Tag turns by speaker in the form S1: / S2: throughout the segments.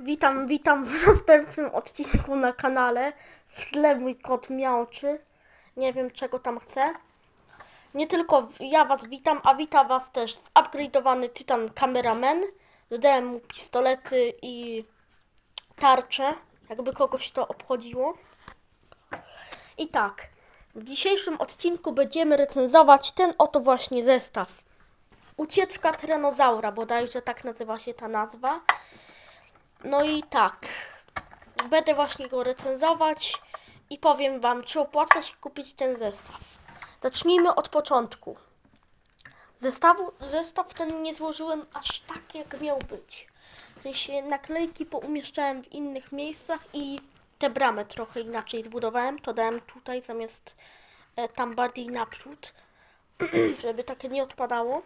S1: Witam, witam w następnym odcinku na kanale. W tle mój kot miałczy. Nie wiem czego tam chce. Nie tylko ja was witam, a wita was też zupgrade'owany Titan Cameraman. Dodałem mu pistolety i tarcze, jakby kogoś to obchodziło. I tak, w dzisiejszym odcinku będziemy recenzować ten oto właśnie zestaw. Ucieczka Tyranozaura, bodajże tak nazywa się ta nazwa. No i tak, będę właśnie go recenzować i powiem Wam, czy opłaca się kupić ten zestaw. Zacznijmy od początku. Zestawu, zestaw ten nie złożyłem aż tak, jak miał być. W sensie naklejki poumieszczałem w innych miejscach i te bramy trochę inaczej zbudowałem. To dałem tutaj zamiast e, tam bardziej naprzód, żeby takie nie odpadało.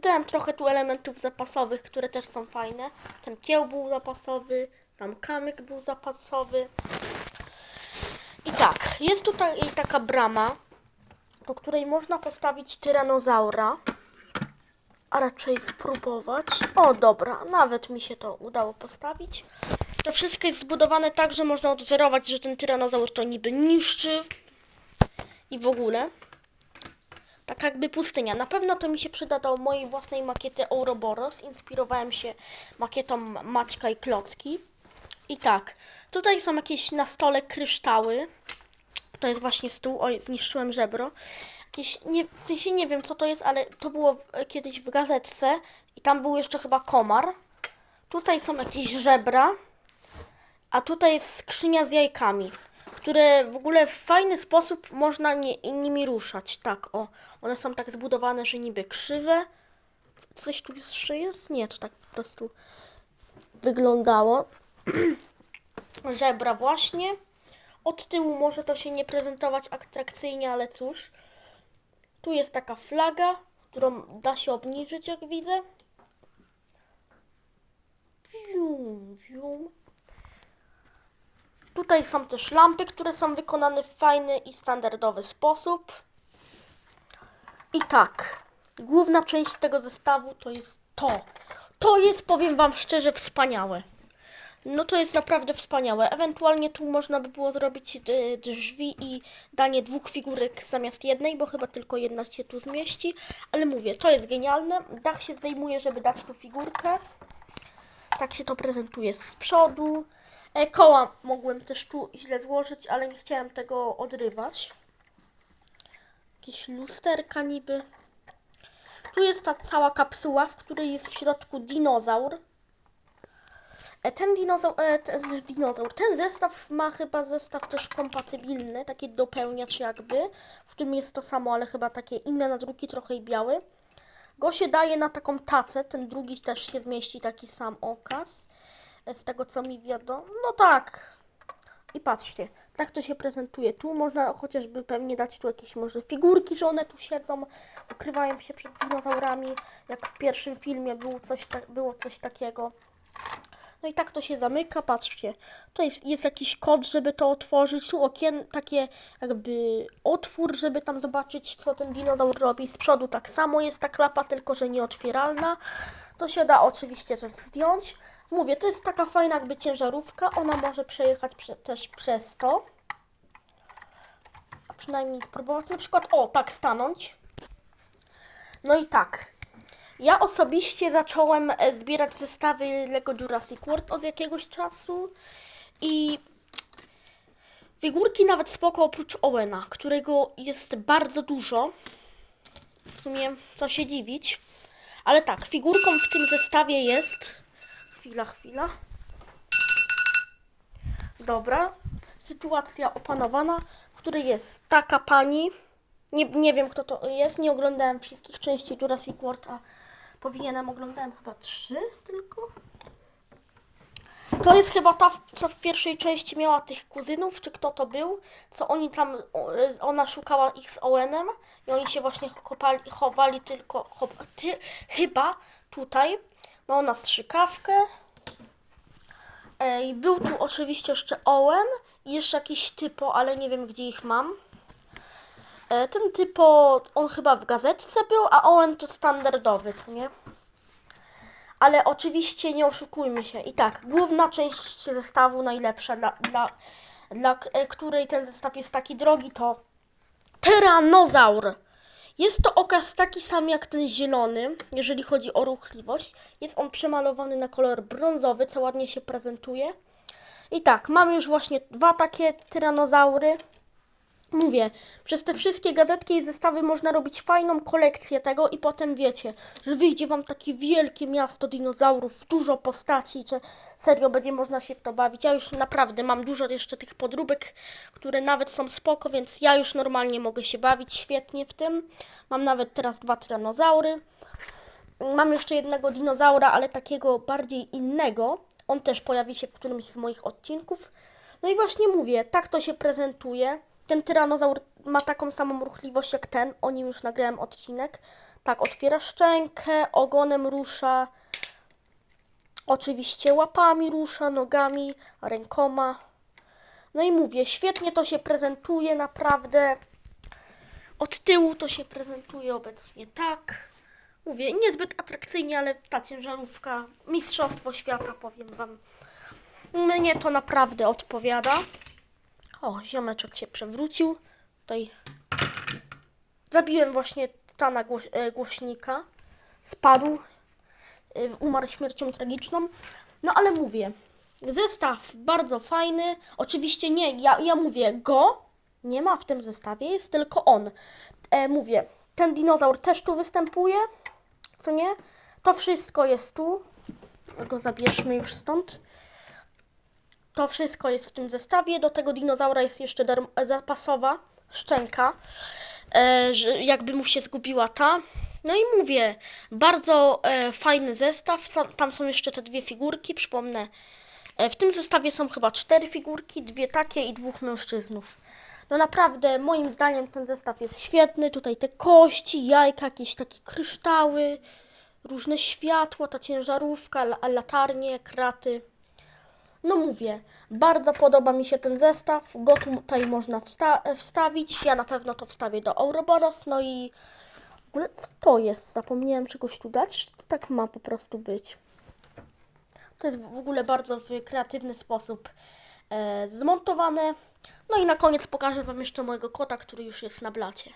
S1: Dałem trochę tu elementów zapasowych, które też są fajne. Ten kieł był zapasowy, tam kamyk był zapasowy. I tak, jest tutaj taka brama, do której można postawić tyranozaura. A raczej spróbować. O, dobra, nawet mi się to udało postawić. To wszystko jest zbudowane tak, że można odwzorować, że ten tyranozaur to niby niszczy. I w ogóle. Tak jakby pustynia. Na pewno to mi się przyda do mojej własnej makiety Ouroboros. Inspirowałem się makietą Maćka i Klocki. I tak, tutaj są jakieś na stole kryształy. To jest właśnie stół. Oj, zniszczyłem żebro. Jakieś, nie, w sensie nie wiem co to jest, ale to było w, kiedyś w gazetce. I tam był jeszcze chyba komar. Tutaj są jakieś żebra. A tutaj jest skrzynia z jajkami, które w ogóle w fajny sposób można nie, nimi ruszać. Tak, o. One są tak zbudowane, że niby krzywe. Coś tu jeszcze jest? Nie, to tak po prostu wyglądało. Żebra właśnie. Od tyłu może to się nie prezentować atrakcyjnie, ale cóż. Tu jest taka flaga, którą da się obniżyć, jak widzę. Wium, wium. Tutaj są też lampy, które są wykonane w fajny i standardowy sposób. I tak, główna część tego zestawu to jest to. To jest, powiem Wam szczerze, wspaniałe. No to jest naprawdę wspaniałe. Ewentualnie tu można by było zrobić y, drzwi i danie dwóch figurek zamiast jednej, bo chyba tylko jedna się tu zmieści. Ale mówię, to jest genialne. Dach się zdejmuje, żeby dać tu figurkę. Tak się to prezentuje z przodu. E, koła mogłem też tu źle złożyć, ale nie chciałem tego odrywać. Jakieś lusterka niby. Tu jest ta cała kapsuła, w której jest w środku dinozaur. E, ten dinozaur, e, ten, dinozaur, ten zestaw ma chyba zestaw też kompatybilny, taki dopełniacz jakby, w którym jest to samo, ale chyba takie inne nadruki, trochę i biały. Go się daje na taką tacę, ten drugi też się zmieści, taki sam okaz, z tego co mi wiadomo. No tak. I patrzcie, tak to się prezentuje. Tu można chociażby pewnie dać tu jakieś może figurki, że one tu siedzą, ukrywają się przed dinozaurami, jak w pierwszym filmie było coś, ta- było coś takiego. No i tak to się zamyka, patrzcie. To jest, jest jakiś kod, żeby to otworzyć. Tu okien, takie jakby otwór, żeby tam zobaczyć, co ten dinozaur robi. Z przodu tak samo jest ta klapa, tylko że nieotwieralna. To się da oczywiście też zdjąć. Mówię, to jest taka fajna jakby ciężarówka. Ona może przejechać prze, też przez to. A przynajmniej spróbować. Na przykład, o, tak stanąć. No i tak. Ja osobiście zacząłem e, zbierać zestawy Lego Jurassic World od jakiegoś czasu i figurki nawet spoko oprócz Owena, którego jest bardzo dużo. W sumie co się dziwić. Ale tak, figurką w tym zestawie jest... Chwila, chwila. Dobra. Sytuacja opanowana, w której jest taka pani. Nie, nie wiem kto to jest, nie oglądałem wszystkich części Jurassic World, a powinienem oglądałem chyba trzy tylko. To jest chyba ta, co w pierwszej części miała tych kuzynów, czy kto to był, co oni tam, y, ona szukała ich z Owenem i oni się właśnie chopali, chowali tylko, ty, chyba tutaj. Ma ona strzykawkę. E, I był tu oczywiście jeszcze Owen i jeszcze jakiś typo, ale nie wiem gdzie ich mam. E, Ten typo, on chyba w gazetce był, a Owen to standardowy, co nie? Ale oczywiście nie oszukujmy się. I tak, główna część zestawu najlepsza, dla, dla, dla e, której ten zestaw jest taki drogi, to Tyranozaur. Jest to okaz taki sam jak ten zielony, jeżeli chodzi o ruchliwość. Jest on przemalowany na kolor brązowy, co ładnie się prezentuje. I tak, mamy już właśnie dwa takie tyranozaury. Mówię, przez te wszystkie gazetki i zestawy można robić fajną kolekcję tego i potem wiecie, że wyjdzie wam takie wielkie miasto dinozaurów, dużo postaci, że serio będzie można się w to bawić. Ja już naprawdę mam dużo jeszcze tych podróbek, które nawet są spoko, więc ja już normalnie mogę się bawić świetnie w tym. Mam nawet teraz dwa tyranozaury. Mam jeszcze jednego dinozaura, ale takiego bardziej innego. On też pojawi się w którymś z moich odcinków. No i właśnie mówię, tak to się prezentuje. Ten tyranozaur ma taką samą ruchliwość jak ten. O nim już nagrałem odcinek. Tak, otwiera szczękę, ogonem rusza. Oczywiście łapami rusza, nogami, rękoma. No i mówię, świetnie to się prezentuje, naprawdę. Od tyłu to się prezentuje obecnie tak. Mówię, niezbyt atrakcyjnie, ale ta ciężarówka, mistrzostwo świata, powiem wam. Mnie to naprawdę odpowiada. O, ziomeczek się przewrócił. Tutaj zabiłem właśnie tana gło- e, głośnika. Spadł. e, Umarł śmiercią tragiczną. No ale mówię, zestaw bardzo fajny. Oczywiście nie, ja, ja mówię go. Nie ma w tym zestawie, jest tylko on. E, mówię, ten dinozaur też tu występuje. Co nie? To wszystko jest tu. Go zabierzmy już stąd. To wszystko jest w tym zestawie. Do tego dinozaura jest jeszcze zapasowa szczęka, e, że jakby mu się zgubiła ta. No i mówię, bardzo e, fajny zestaw. Tam są jeszcze te dwie figurki, przypomnę. E, w tym zestawie są chyba cztery figurki, dwie takie i dwóch mężczyznów. No naprawdę, moim zdaniem ten zestaw jest świetny. Tutaj te kości, jajka, jakieś takie kryształy, różne światła, ta ciężarówka, la- latarnie, kraty. No mówię, bardzo podoba mi się ten zestaw. Go tutaj można wsta- wstawić. Ja na pewno to wstawię do Ouroboros. No i w ogóle co to jest? Zapomniałem czegoś tu dać? Czy to tak ma po prostu być? To jest w ogóle bardzo w kreatywny sposób e, zmontowane. No i na koniec pokażę Wam jeszcze mojego kota, który już jest na blacie.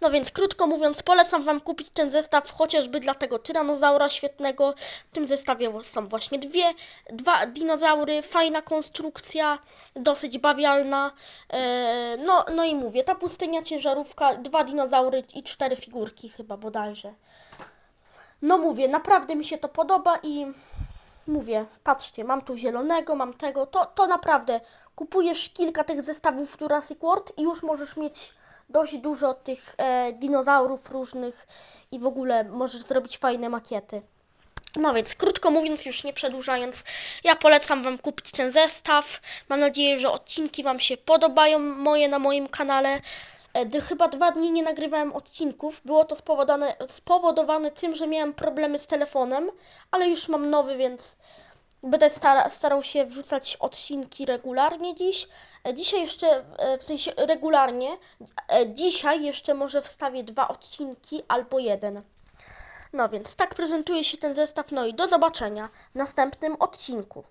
S1: No więc krótko mówiąc, polecam Wam kupić ten zestaw chociażby dla tego tyranozaura świetnego. W tym zestawie są właśnie dwie, dwa dinozaury, fajna konstrukcja, dosyć bawialna. E, no, no i mówię, ta pustynia ciężarówka, dwa dinozaury i cztery figurki chyba bodajże. No mówię, naprawdę mi się to podoba i mówię, patrzcie, mam tu zielonego, mam tego, to, to naprawdę kupujesz kilka tych zestawów Jurassic World i już możesz mieć dość dużo tych e, dinozaurów różnych i w ogóle możesz zrobić fajne makiety. No więc, krótko mówiąc, już nie przedłużając, ja polecam Wam kupić ten zestaw. Mam nadzieję, że odcinki Wam się podobają, moje na moim kanale. E, Chyba dwa dni nie nagrywałem odcinków. Było to spowodowane, spowodowane tym, że miałem problemy z telefonem, ale już mam nowy, więc będę stara, starał się wrzucać odcinki regularnie dziś. E, Dzisiaj jeszcze, e, w sensie regularnie, dzisiaj jeszcze może wstawię dwa odcinki albo jeden. No więc tak prezentuje się ten zestaw. No i do zobaczenia w następnym odcinku.